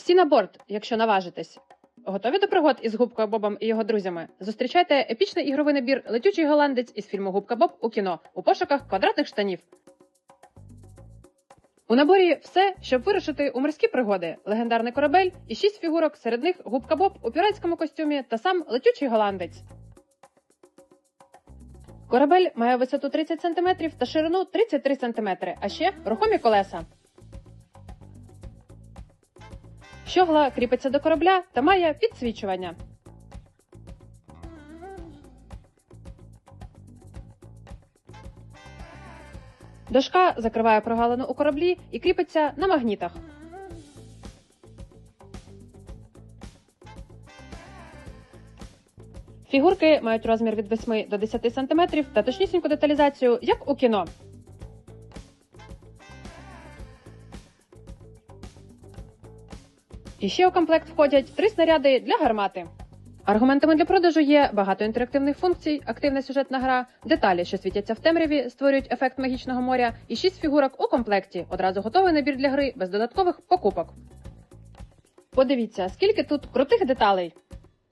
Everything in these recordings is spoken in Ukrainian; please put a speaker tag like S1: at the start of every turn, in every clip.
S1: Всі на борт, якщо наважитесь. Готові до пригод із губкою Бобом і його друзями? Зустрічайте епічний ігровий набір Летючий голландець із фільму Губка Боб у кіно у пошуках квадратних штанів. У наборі все, щоб вирушити у морські пригоди, легендарний корабель і шість фігурок, серед них Губка Боб у піратському костюмі та сам летючий голландець. Корабель має висоту 30 см та ширину 33 см, а ще рухомі колеса. Щогла кріпиться до корабля та має підсвічування. Дошка закриває прогалину у кораблі і кріпиться на магнітах. Фігурки мають розмір від 8 до 10 см та точнісіньку деталізацію, як у кіно. І ще у комплект входять три снаряди для гармати. Аргументами для продажу є багато інтерактивних функцій, активна сюжетна гра, деталі, що світяться в темряві, створюють ефект магічного моря, і шість фігурок у комплекті. Одразу готовий набір для гри без додаткових покупок. Подивіться, скільки тут крутих деталей: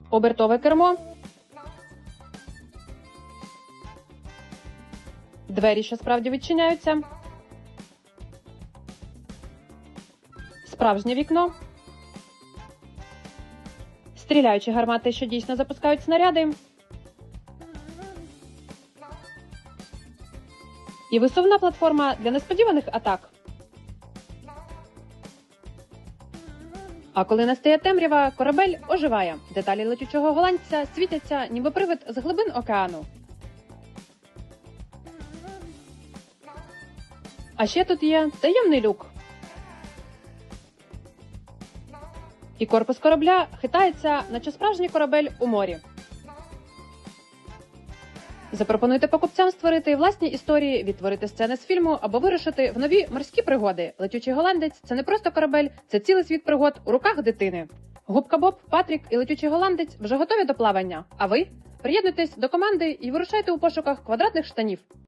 S1: обертове кермо, двері, що справді відчиняються, справжнє вікно. Стріляючі гармати, що дійсно запускають снаряди. І висувна платформа для несподіваних атак. А коли настає темрява, корабель оживає. Деталі летючого голландця світяться, ніби привид з глибин океану. А ще тут є таємний люк. І корпус корабля хитається, наче справжній корабель у морі. Запропонуйте покупцям створити власні історії, відтворити сцени з фільму або вирушити в нові морські пригоди. Летючий голландець це не просто корабель, це цілий світ пригод у руках дитини. Губка Боб, Патрік і летючий голландець вже готові до плавання. А ви приєднуйтесь до команди і вирушайте у пошуках квадратних штанів.